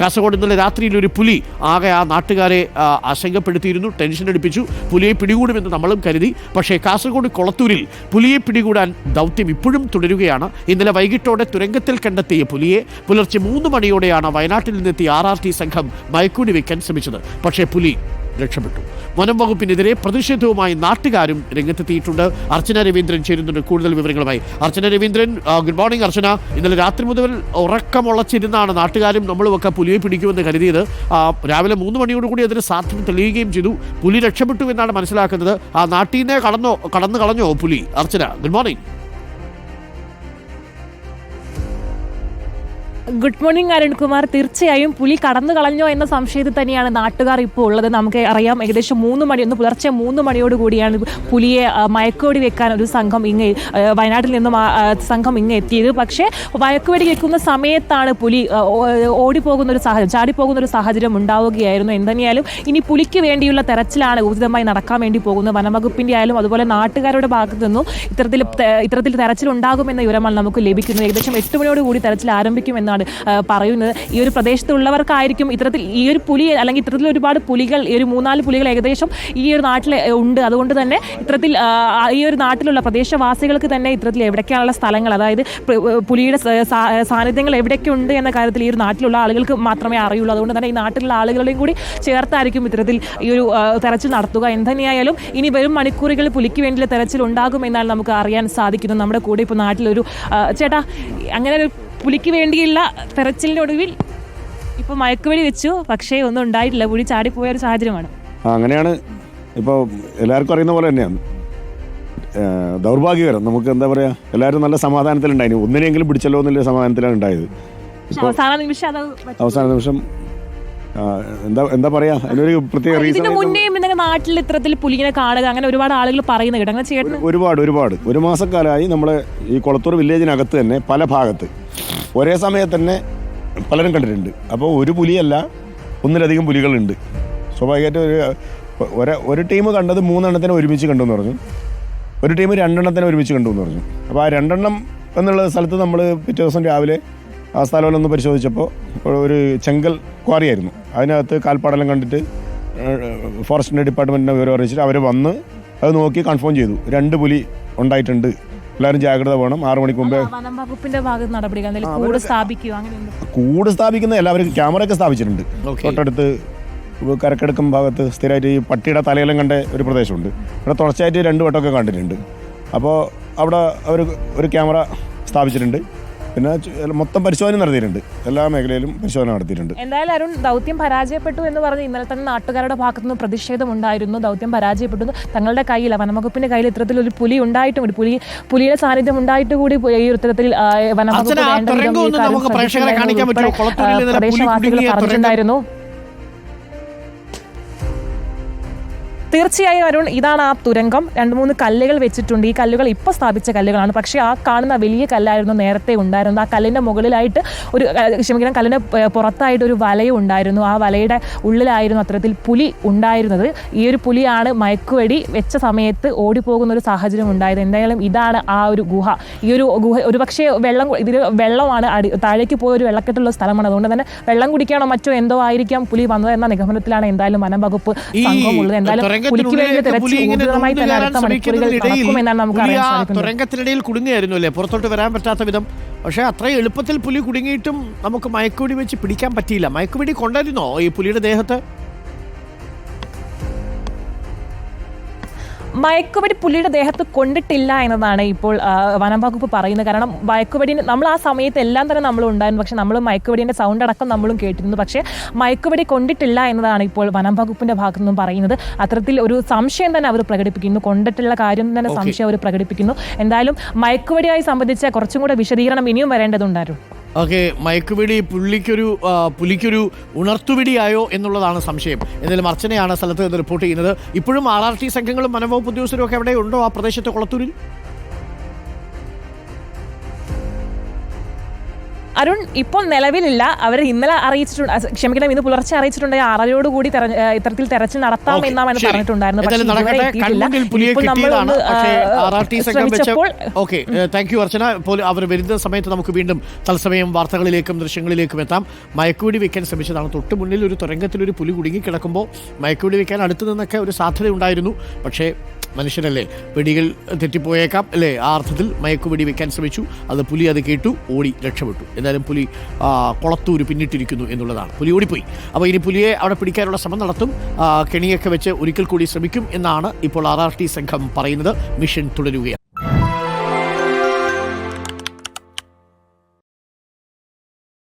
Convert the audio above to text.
കാസർഗോഡ് ഇന്നലെ രാത്രിയിൽ ഒരു പുലി ആകെ ആ നാട്ടുകാരെ ആശങ്കപ്പെടുത്തിയിരുന്നു ടെൻഷൻ അടിപ്പിച്ചു. പുലിയെ പിടികൂടുമെന്ന് നമ്മളും കരുതി. പക്ഷേ കാസർഗോഡ് കൊളത്തൂരിൽ പുലിയെ പിടികൂടാൻ ദൗത്യം ഇപ്പോഴും തുടരുകയാണ്. ഇന്നലെ വൈകിട്ടോടെ തുരങ്കത്തിൽ കണ്ടെത്തിയ പുലിയെ പുലർച്ചെ മൂന്ന് മണിയോടെയാണ് വയനാട്ടിൽ നിന്നെത്തിയ ആർ ആർ ടി സംഘം മയക്കൂടി വയ്ക്കാൻ ശ്രമിച്ചത്. പക്ഷേ പുലി രക്ഷപ്പെട്ടു. വനം വകുപ്പിനെതിരെ പ്രതിഷേധവുമായി നാട്ടുകാരും രംഗത്തെത്തിയിട്ടുണ്ട്. അർച്ചന രവീന്ദ്രൻ ചേരുന്നുണ്ട്. കൂടുതൽ വിവരങ്ങളുമായി അർച്ചന രവീന്ദ്രൻ ഗുഡ് മോർണിംഗ് അർച്ചന. ഇന്നലെ രാത്രി മുതൽ ഉറക്കമുളച്ചിരുന്നാണ് നാട്ടുകാരും നമ്മളുമൊക്കെ പുലിയെ പിടിക്കുമെന്ന് കരുതിയത്. രാവിലെ മൂന്ന് മണിയോടുകൂടി അതിന് സാധ്യത തെളിയുകയും ചെയ്തു. പുലി രക്ഷപ്പെട്ടു എന്നാണ് മനസ്സിലാക്കുന്നത്. ആ നാട്ടിൽ നിന്നേ കടന്നോ കടന്നു കളഞ്ഞോ പുലി? Archana good morning good morning Arunkumar. തീർച്ചയായും പുലി കടന്നു കളഞ്ഞോ എന്ന സംശയത്തിൽ തന്നെയാണ് നാട്ടുകാർ ഇപ്പോൾ ഉള്ളത്. നമുക്ക് അറിയാം ഏകദേശം മൂന്ന് മണി ഒന്ന് പുലർച്ചെ മൂന്ന് മണിയോട് കൂടിയാണ് പുലിയെ മയക്കുവടി വെക്കാൻ ഒരു സംഘം ഇങ്ങ് വയനാട്ടിൽ നിന്നും സംഘം ഇങ്ങ് എത്തിയത്. പക്ഷേ മയക്കുവെടി വെക്കുന്ന സമയത്താണ് പുലി ഓടി പോകുന്ന ഓടിപ്പോകുന്ന ഒരു സാഹചര്യം ചാടിപ്പോകുന്ന ഒരു സാഹചര്യം ഉണ്ടാവുകയായിരുന്നു. എന്തായാലും ഇനി പുലിക്ക് വേണ്ടിയുള്ള തെരച്ചിലാണ് ഊർജിതമായി നടക്കാൻ വേണ്ടി പോകുന്നത്. വനവകുപ്പിന്റെ ആയാലും അതുപോലെ നാട്ടുകാരുടെ ഭാഗത്തു നിന്നും ഇത്തരത്തിൽ ഇത്തരത്തിൽ തെരച്ചിൽ ഉണ്ടാകുമെന്ന വിവരമാണ് നമുക്ക് ലഭിക്കുന്നത്. ഏകദേശം എട്ട് മണിയോട് കൂടി തെരച്ചിൽ ആരംഭിക്കുമെന്നാണ് ആ, പറയുന്നത്. ഈ ഒരു പ്രദേശത്തുള്ളവർക്കായിരിക്കും ഇത്തരത്തിൽ ഈ ഒരു പുലി അല്ലെങ്കിൽ ഇത്തരത്തിൽ ഒരുപാട് പുലികൾ ഈ ഒരു മൂന്നാൽ പുലികൾ ഏകദേശം ഈ ഒരു നാട്ടിൽ ഉണ്ട്. അതുകൊണ്ട് തന്നെ ഇത്തരത്തിൽ ഈ ഒരു നാട്ടിലുള്ള പ്രദേശവാസികൾക്ക് തന്നെ ഇത്തരത്തിൽ എവിടേക്കാണുള്ള സ്ഥലങ്ങൾ അതായത് പുലിയുടെ സാന്നിധ്യങ്ങൾ എവിടെയൊക്കെ ഉണ്ട് എന്ന കാര്യത്തിൽ ഈ ഒരു നാട്ടിലുള്ള ആളുകൾക്ക് മാത്രമേ അറിയുള്ളൂ. അതുകൊണ്ട് തന്നെ ഈ നാട്ടിലുള്ള ആളുകളെയും കൂടി ചേർത്തായിരിക്കും ഇത്തരത്തിൽ ഈ ഒരു തെരച്ചിൽ നടത്തുക. എന്തുതന്നെയായാലും ഇനി വരും മണിക്കൂറുകളിൽ പുലിക്ക് വേണ്ടിയുള്ള തെരച്ചിൽ ഉണ്ടാകുമെന്നാണ് നമുക്ക് അറിയാൻ സാധിക്കുന്നു നമ്മുടെ കൂടെ ഇപ്പോൾ നാട്ടിലൊരു ചേട്ടാ അങ്ങനെ ഒരു പുലിക്ക് വേണ്ടിയുള്ള തെരച്ചിലിന്റെ ഒടുവിൽ ഇപ്പോൾ മയക്കുവെടി വെച്ചു. പക്ഷേ ഒന്നും ഉണ്ടായിട്ടില്ല. പുലി ചാടിപ്പോയ ഒരു സാഹചര്യമാണ്. അങ്ങനെയാണ് ഇപ്പോൾ എല്ലാവർക്കും അറിയുന്ന പോലെ തന്നെയാണ് ദൗർഭാഗ്യകരം. നമുക്ക് എന്താ പറയാ എല്ലാവരും നല്ല സമാധാനത്തിലുണ്ടായിരുന്നു ഒന്നിനെങ്കിലും പിടിച്ചല്ലോ എന്നുള്ള സമാധാനത്തിലാണ് ഉണ്ടായത്. അവസാന നിമിഷം അവസാന നിമിഷം എന്താ എന്താ പറയാ അതിനൊരു പ്രത്യേക റീസൺ നാട്ടിൽ ഇത്തരത്തിൽ പുലിനെ കാണുക അങ്ങനെ ഒരുപാട് ആളുകൾ പറയുന്നത് കേട്ടോ അങ്ങനെ ഒരുപാട് ഒരുപാട്. ഒരു മാസക്കാലമായി നമ്മളെ ഈ കൊളത്തൂർ വില്ലേജിനകത്ത് തന്നെ പല ഭാഗത്ത് ഒരേ സമയത്ത് തന്നെ പലരും കണ്ടിട്ടുണ്ട്. അപ്പോൾ ഒരു പുലിയല്ല ഒന്നിലധികം പുലികളുണ്ട്. സ്വാഭാവികമായിട്ട് ഒരു ഒരു ഒരു ടീം കണ്ടത് മൂന്നെണ്ണത്തിനെ ഒരുമിച്ച് കണ്ടു എന്ന് പറഞ്ഞു. ഒരു ടീം രണ്ടെണ്ണത്തിനെ ഒരുമിച്ച് കണ്ടു എന്ന് പറഞ്ഞു. അപ്പോൾ ആ രണ്ടെണ്ണം എന്നുള്ള സ്ഥലത്ത് നമ്മൾ പിറ്റേ ദിവസം രാവിലെ ആ സ്ഥലമെല്ലാം ഒന്ന് പരിശോധിച്ചപ്പോൾ ഒരു ചെങ്കൽ ക്വാറിയായിരുന്നു അതിനകത്ത് കാൽപ്പാടെല്ലാം കണ്ടിട്ട് ഫോറസ്റ്റിന്റെ ഡിപ്പാർട്ട്മെന്റിനെ വിവരം അറിയിച്ചിട്ട് അവർ വന്ന് അത് നോക്കി കൺഫേം ചെയ്തു. രണ്ട് പുലി ഉണ്ടായിട്ടുണ്ട്. എല്ലാവരും ജാഗ്രത വേണം. ആറു മണിക്ക് മുമ്പേ വനം വകുപ്പിന്റെ ഭാഗത്ത് നടപടികൾ എന്തെങ്കിലും കൂട് സ്ഥാപിക്കുക അങ്ങനെ എന്തെങ്കിലും? കൂട് സ്ഥാപിക്കുന്ന എല്ലാവരും ക്യാമറയൊക്കെ സ്ഥാപിച്ചിട്ടുണ്ട്. തൊട്ടടുത്ത് കരക്കെടുക്കും ഭാഗത്ത് സ്ഥിരമായിട്ട് ഈ പട്ടിയുടെ തലയെല്ലാം കണ്ട ഒരു പ്രദേശമുണ്ട്. ഇവിടെ തുടർച്ചയായിട്ട് രണ്ട് വട്ടമൊക്കെ കണ്ടിട്ടുണ്ട്. അപ്പോൾ അവിടെ അവർ ഒരു ക്യാമറ സ്ഥാപിച്ചിട്ടുണ്ട്. പിന്നെ മൊത്തം പരിശോധന നടത്തിയിട്ടുണ്ട്. എല്ലാ മേഖലയിലും പരിശോധന നടത്തിയിട്ടുണ്ട്. എന്തായാലും അരുൺ ദൗത്യം പരാജയപ്പെട്ടു എന്ന് പറഞ്ഞ് ഇന്നലെ തന്നെ നാട്ടുകാരുടെ ഭാഗത്തുനിന്ന് പ്രതിഷേധം ഉണ്ടായിരുന്നു ദൗത്യം പരാജയപ്പെട്ടു. തങ്ങളുടെ കയ്യിൽ വനംവകുപ്പിന്റെ കയ്യിൽ ഇത്തരത്തിൽ ഒരു പുലി ഉണ്ടായിട്ടും ഒരു പുലി പുലിയുടെ സാന്നിധ്യം ഉണ്ടായിട്ട് കൂടി ഈ ഉത്തരത്തിൽ വനംവകുപ്പ് പ്രേക്ഷകരെ കാണിക്കാൻ പറ്റുമോ? പ്രദേശവാസികൾ പറഞ്ഞിട്ടുണ്ടായിരുന്നു. തീർച്ചയായും അരുൺ ഇതാണ് ആ തുരങ്കം. രണ്ട് മൂന്ന് കല്ലുകൾ വെച്ചിട്ടുണ്ട്. ഈ കല്ലുകൾ ഇപ്പോൾ സ്ഥാപിച്ച കല്ലുകളാണ്. പക്ഷേ ആ കാണുന്ന വലിയ കല്ലായിരുന്നു നേരത്തെ ഉണ്ടായിരുന്നത്. ആ കല്ലിന്റെ മുകളിലായിട്ട് ഒരു ക്ഷമിക്കണം കല്ലിന്റെ പുറത്തായിട്ട് ഒരു വലയും ഉണ്ടായിരുന്നു. ആ വലയുടെ ഉള്ളിലായിരുന്നു അത്തരത്തിൽ പുലി ഉണ്ടായിരുന്നത്. ഈ ഒരു പുലിയാണ് മയക്കുവെടി വെച്ച സമയത്ത് ഓടിപ്പോകുന്ന ഒരു സാഹചര്യം ഉണ്ടായത്. എന്തായാലും ഇതാണ് ആ ഒരു ഗുഹ. ഈ ഒരു ഗുഹ ഒരു പക്ഷേ വെള്ളം ഇതിൽ വെള്ളമാണ് അടി താഴേക്ക് പോയ ഒരു വെള്ളക്കെട്ടുള്ള സ്ഥലമാണ്. അതുകൊണ്ട് തന്നെ വെള്ളം കുടിക്കാനോ മറ്റോ എന്തോ ആയിരിക്കാം പുലി വന്നത് എന്ന നിഗമനത്തിലാണ് എന്തായാലും വനം വകുപ്പ് ഈ സംഘമുള്ളത് എന്തായാലും തുരങ്കത്തിനിടയിൽ കുടുങ്ങിയായിരുന്നു അല്ലേ? പുറത്തോട്ട് വരാൻ പറ്റാത്ത വിധം. പക്ഷെ അത്രയും എളുപ്പത്തിൽ പുലി കുടുങ്ങിയിട്ടും നമുക്ക് മയക്കുവെടി വെച്ച് പിടിക്കാൻ പറ്റിയില്ല. മയക്കുവെടി കൊണ്ടായിരുന്നോ ഈ പുലിയുടെ ദേഹത്ത്? മയക്കുവെടി പുലിയുടെ ദേഹത്ത് കൊണ്ടിട്ടില്ല എന്നതാണ് ഇപ്പോൾ വനം വകുപ്പ് പറയുന്നത്. കാരണം മയക്കുവെടിന് നമ്മൾ ആ സമയത്ത് എല്ലാം തന്നെ നമ്മൾ ഉണ്ടായിരുന്നു. പക്ഷെ നമ്മൾ മയക്കുവെടിന്റെ സൗണ്ട് അടക്കം നമ്മളും കേട്ടിരുന്നു. പക്ഷേ മയക്കുവെടി കൊണ്ടിട്ടില്ല എന്നതാണ് ഇപ്പോൾ വനം വകുപ്പിന്റെ ഭാഗത്തു നിന്നും പറയുന്നത്. അത്തരത്തിൽ ഒരു സംശയം തന്നെ അവർ പ്രകടിപ്പിക്കുന്നു. കൊണ്ടിട്ടുള്ള കാര്യം തന്നെ സംശയം അവർ പ്രകടിപ്പിക്കുന്നു. എന്തായാലും മയക്കുവെടിയായി സംബന്ധിച്ച കുറച്ചും കൂടെ വിശദീകരണം ഇനിയും വരേണ്ടതുണ്ടായിരുന്നു ഓക്കെ മയക്കുപിടി പുള്ളിക്കൊരു പുലിക്കൊരു ഉണർത്തുപിടിയായോ എന്നുള്ളതാണ് സംശയം. എന്തായാലും അർച്ചനയാണ് സ്ഥലത്ത് നിന്ന് റിപ്പോർട്ട് ചെയ്യുന്നത്. ഇപ്പോഴും ആർ ആർ ടി സംഘങ്ങളും വനംവകുപ്പ് ഉദ്യോഗസ്ഥരും ഒക്കെ അവിടെ ഉണ്ടോ ആ പ്രദേശത്തെ കുളത്തൂരിൽ? അരുൺ ഇപ്പോൾ നിലവിലില്ല. അവർ ഇന്നലെ അറിയിച്ചിട്ടുണ്ട് ക്ഷമിക്കണം ഇന്ന് പുലർച്ചെ അറിയിച്ചിട്ടുണ്ട് ആറരയോട് കൂടി ഇത്തരത്തിൽ തെരച്ചിൽ നടത്താം എന്നാണ്. പറഞ്ഞിട്ടുണ്ടായിരുന്നത്. അവർ വരുന്ന സമയത്ത് നമുക്ക് വീണ്ടും തത്സമയം വാർത്തകളിലേക്കും ദൃശ്യങ്ങളിലേക്കും എത്താം. മയക്കുവെടി വെക്കാൻ ശ്രമിച്ചതാണ്. തൊട്ട് മുന്നിൽ ഒരു തുരങ്കത്തിൽ ഒരു പുലി കുടുങ്ങി കിടക്കുമ്പോൾ മയക്കുവെടി വെക്കാൻ അടുത്തു നിന്നൊക്കെ ഒരു സാധ്യത ഉണ്ടായിരുന്നു പക്ഷേ മനുഷ്യരല്ലേ വെടികൾ തെറ്റിപ്പോയേക്കാം അല്ലേ? ആ അർത്ഥത്തിൽ മയക്കുവെടി വെക്കാൻ ശ്രമിച്ചു. അത് പുലി അത് കേട്ടു ഓടി രക്ഷപ്പെട്ടു. എന്നാലും പുലി കുളത്തൂര് പിന്നിട്ടിരിക്കുന്നു എന്നുള്ളതാണ്. പുലി ഓടിപ്പോയി. അപ്പോൾ ഇനി പുലിയെ അവിടെ പിടിക്കാനുള്ള ശ്രമം നടത്തും. കെണിയൊക്കെ വെച്ച് ഒരിക്കൽ കൂടി ശ്രമിക്കും എന്നാണ് ഇപ്പോൾ ആർ ആർ ടി സംഘം പറയുന്നത്. മിഷൻ തുടരുകയാണ്.